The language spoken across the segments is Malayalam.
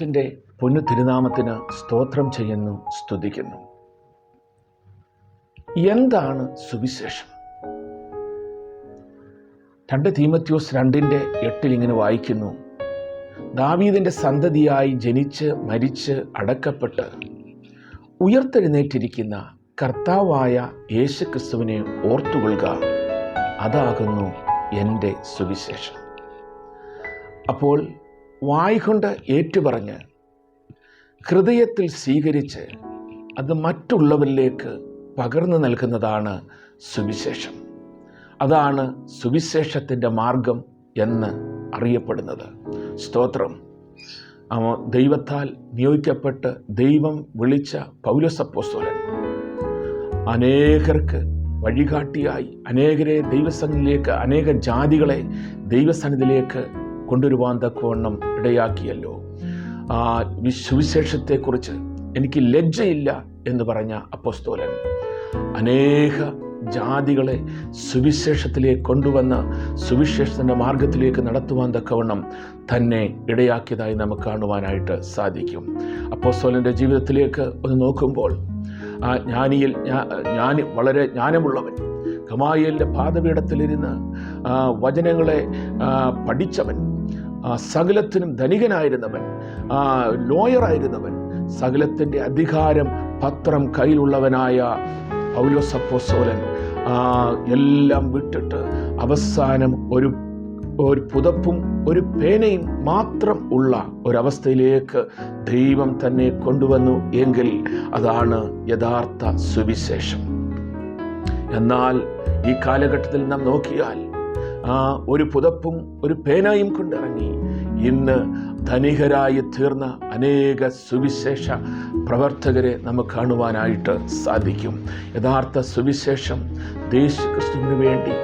ദൈവത്തിന്റെ പൊന്നു തിരുനാമത്തിന് സ്തോത്രം ചെയ്യുന്നു സ്തുതിക്കുന്നു. എന്താണ് സുവിശേഷം? രണ്ട് തീമത്യോസ് രണ്ടിന്റെ എട്ടിൽ ഇങ്ങനെ വായിക്കുന്നു. ദാവീദിന്റെ സന്തതിയായി ജനിച്ച് മരിച്ച് അടക്കപ്പെട്ട് ഉയർത്തെഴുന്നേറ്റിരിക്കുന്ന കർത്താവായ യേശുക്രിസ്തുവിനെ ഓർത്തുകൊള്ളുക. അതാകുന്നു എന്റെ സുവിശേഷം. അപ്പോൾ വായ്കൊണ്ട് ഏറ്റുപറഞ്ഞ് ഹൃദയത്തിൽ സ്വീകരിച്ച് അത് മറ്റുള്ളവരിലേക്ക് പകർന്നു നൽകുന്നതാണ് സുവിശേഷം. അതാണ് സുവിശേഷത്തിന്റെ മാർഗം എന്ന് അറിയപ്പെടുന്നത്. സ്തോത്രം. ദൈവത്താൽ നിയോഗിക്കപ്പെട്ട് ദൈവം വിളിച്ച പൗലസപ്പോസ്തോലൻ അനേകർക്ക് വഴികാട്ടിയായി അനേകരെ ദൈവസന്നിധിയിലേക്ക് അനേക ജാതികളെ ദൈവസന്നിധിയിലേക്ക് കൊണ്ടുവരുവാൻ തക്കവണ്ണം ഇടയാക്കിയല്ലോ. ആ സുവിശേഷത്തെക്കുറിച്ച് എനിക്ക് ലജ്ജയില്ല എന്ന് പറഞ്ഞ അപ്പോസ്തോലൻ അനേക ജാതികളെ സുവിശേഷത്തിലേക്ക് കൊണ്ടുവന്ന് സുവിശേഷത്തിന്റെ മാർഗത്തിലേക്ക് നടത്തുവാൻ തക്കവണ്ണം തന്നെ ഇടയാക്കിയതായി നമുക്ക് കാണുവാനായിട്ട് സാധിക്കും. അപ്പോസ്തോലന്റെ ജീവിതത്തിലേക്ക് ഒന്ന് നോക്കുമ്പോൾ ആ ജ്ഞാനിയിൽ ഞാൻ വളരെ ജ്ഞാനമുള്ളവൻ. ഗമായലിന്റെ പാദപീഠത്തിലിരുന്ന് വചനങ്ങളെ പഠിച്ചവൻ സകലത്തിനും ധനികനായിരുന്നവൻ ലോയറായിരുന്നവൻ സകലത്തിന്റെ അധികാരം പത്രം കയ്യിലുള്ളവനായ പൗലോസപ്പോസോലൻ എല്ലാം വിട്ടിട്ട് അവസാനം ഒരു ഒരു പുതപ്പും ഒരു പേനയും മാത്രം ഉള്ള ഒരവസ്ഥയിലേക്ക് ദൈവം തന്നെ കൊണ്ടുവന്നു എങ്കിൽ അതാണ് യഥാർത്ഥ സുവിശേഷം. എന്നാൽ ഈ കാലഘട്ടത്തിൽ നാം നോക്കിയാൽ ആ ഒരു പുതപ്പും ഒരു പേനയും കൊണ്ടിറങ്ങി. ഇന്ന് ധനികരായി തീർന്ന അനേക സുവിശേഷ പ്രവർത്തകരെ നമുക്ക് കാണുവാനായിട്ട് സാധിക്കും. യഥാർത്ഥ സുവിശേഷം ദേശക്രിസ്തുവിന് വേണ്ടി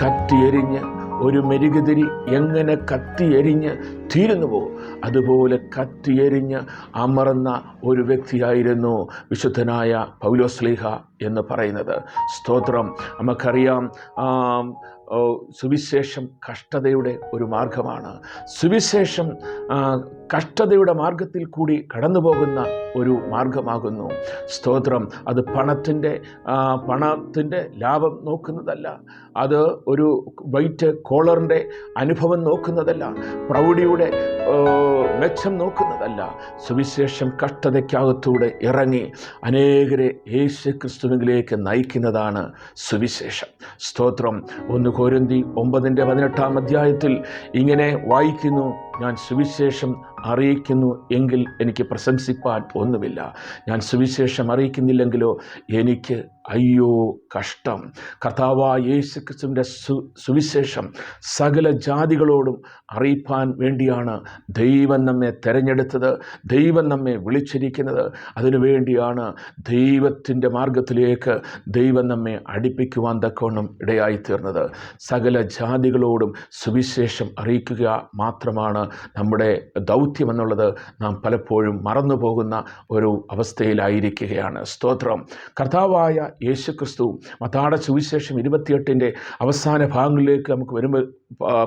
കത്തിയെരിഞ്ഞ് ഒരു മെരുകുതിരി എങ്ങനെ കത്തിയെരിഞ്ഞ് തീരുന്നുവോ അതുപോലെ കത്തിയെരിഞ്ഞ് അമർന്ന ഒരു വ്യക്തിയായിരുന്നു വിശുദ്ധനായ പൗലോസ്ലിഹ എന്ന് പറയുന്നത്. സ്തോത്രം. നമുക്കറിയാം സുവിശേഷം കഷ്ടതയുടെ ഒരു മാർഗമാണ്. സുവിശേഷം കഷ്ടതയുടെ മാർഗത്തിൽ കൂടി കടന്നു പോകുന്ന ഒരു മാർഗമാകുന്നു. സ്തോത്രം. അത് പണത്തിന്റെ പണത്തിന്റെ ലാഭം നോക്കുന്നതല്ല. അത് ഒരു വൈറ്റ് കോളറിന്റെ അനുഭവം നോക്കുന്നതല്ല. പ്രൗഢിയുടെ മെച്ചം നോക്കുന്നതല്ല. സുവിശേഷം കഷ്ടതയ്ക്കകത്തൂടെ ഇറങ്ങി അനേകരെ യേശു ക്രിസ്തുവിലേക്ക് നയിക്കുന്നതാണ് സുവിശേഷം. സ്തോത്രം. ഒന്ന് കോരന്തി ഒമ്പതിന്റെ പതിനെട്ടാം അധ്യായത്തിൽ ഇങ്ങനെ വായിക്കുന്നു. ഞാൻ സുവിശേഷം അറിയിക്കുന്നു എങ്കിൽ എനിക്ക് പ്രശംസിപ്പാൻ ഒന്നുമില്ല. ഞാൻ സുവിശേഷം അറിയിക്കുന്നില്ലെങ്കിലോ എനിക്ക് അയ്യോ കഷ്ടം. കർത്താവായ യേശു ക്രിസ്തുവിന്റെ സു സുവിശേഷം സകല ജാതികളോടും അറിയിപ്പാൻ വേണ്ടിയാണ് ദൈവം നമ്മെ തിരഞ്ഞെടുത്തത് ദൈവം നമ്മെ വിളിച്ചിരിക്കുന്നത്. അതിനുവേണ്ടിയാണ് ദൈവത്തിന്റെ മാർഗത്തിലേക്ക് ദൈവം നമ്മെ അടുപ്പിക്കുവാൻ തക്കവണ്ണം ഇടയായിത്തീർന്നത്. സകല ജാതികളോടും സുവിശേഷം അറിയിക്കുക മാത്രമാണ് നമ്മുടെ ദൗത്യം എന്നുള്ളത് നാം പലപ്പോഴും മറന്നു പോകുന്ന ഒരു അവസ്ഥയിലായിരിക്കുകയാണ്. സ്തോത്രം. കർത്താവായ യേശു ക്രിസ്തു മതാട സുവിശേഷം ഇരുപത്തിയെട്ടിന്റെ അവസാന ഭാഗങ്ങളിലേക്ക് നമുക്ക് വരുമ്പോൾ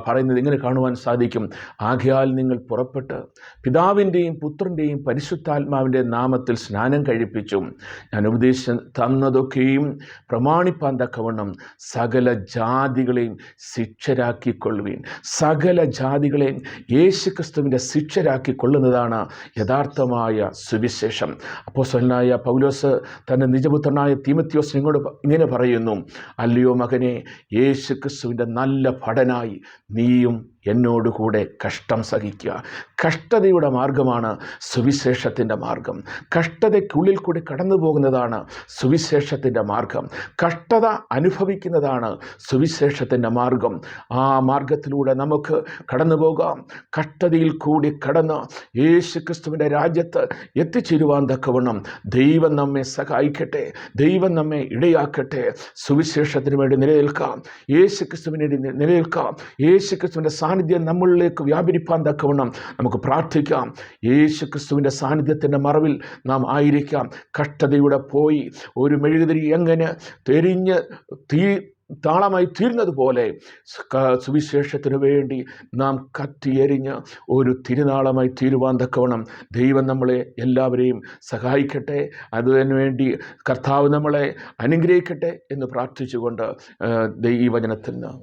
പറയുന്നത് ഇങ്ങനെ കാണുവാൻ സാധിക്കും. ആകയാൽ നിങ്ങൾ പുറപ്പെട്ട് പിതാവിന്റെയും പുത്രന്റെയും പരിശുദ്ധാത്മാവിന്റെ നാമത്തിൽ സ്നാനം കഴിപ്പിച്ചു. ഞാൻ ഉപദേശം തന്നതൊക്കെയും പ്രമാണിപ്പാൻ തക്കവണ്ണം സകല ജാതികളെയും ശിക്ഷരാക്കിക്കൊള്ളുവീൻ. സകല ജാതികളെയും യേശു ക്രിസ്തുവിന്റെ ശിക്ഷരാക്കിക്കൊള്ളുന്നതാണ് യഥാർത്ഥമായ സുവിശേഷം. അപ്പോൾ സ്വനായ പൗലോസ് തന്റെ നിജപുത്രനായ തീമത്യോസ് നിങ്ങളോട് ഇങ്ങനെ പറയുന്നു അല്ലയോ മകനെ യേശു ക്രിസ്തുവിന്റെ നല്ല ഭടനായി നീയും എന്നോടുകൂടെ കഷ്ടം സഹിക്കുക. കഷ്ടതയുടെ മാർഗമാണ് സുവിശേഷത്തിന്റെ മാർഗം. കഷ്ടതയ്ക്കുള്ളിൽ കൂടി കടന്നു പോകുന്നതാണ് സുവിശേഷത്തിന്റെ മാർഗം. കഷ്ടത അനുഭവിക്കുന്നതാണ് സുവിശേഷത്തിന്റെ മാർഗം. ആ മാർഗത്തിലൂടെ നമുക്ക് കടന്നു പോകാം. കഷ്ടതയിൽ കൂടി കടന്ന് യേശു ക്രിസ്തുവിന്റെ രാജ്യത്ത് എത്തിച്ചേരുവാൻ തക്കവണ്ണം ദൈവം നമ്മെ സഹായിക്കട്ടെ. ദൈവം നമ്മെ ഇടയാക്കട്ടെ. സുവിശേഷത്തിന് വേണ്ടി നിലനിൽക്കാം. യേശു ക്രിസ്തുവിന് നിലനിൽക്കാം. യേശു ക്രിസ്തുവിന്റെ സാന്നിധ്യം നമ്മളിലേക്ക് വ്യാപരിപ്പാൻ തക്കവണ്ണം നമുക്ക് പ്രാർത്ഥിക്കാം. യേശു ക്രിസ്തുവിന്റെ സാന്നിധ്യത്തിന്റെ മറവിൽ നാം ആയിരിക്കാം. കഷ്ടതയുടെ പോയി ഒരു മെഴുകുതിരി എങ്ങനെ തെരിഞ്ഞ് തീ താളമായി തീരുന്നതുപോലെ സുവിശേഷത്തിനു വേണ്ടി നാം കത്തിയെരിഞ്ഞ് ഒരു തിരുനാളമായി തീരുവാൻ തക്കവണ്ണം ദൈവം നമ്മളെ എല്ലാവരെയും സഹായിക്കട്ടെ. അതിനു വേണ്ടി കർത്താവ് നമ്മളെ അനുഗ്രഹിക്കട്ടെ എന്ന് പ്രാർത്ഥിച്ചുകൊണ്ട് ദൈവവചനത്തിൽ നിന്ന്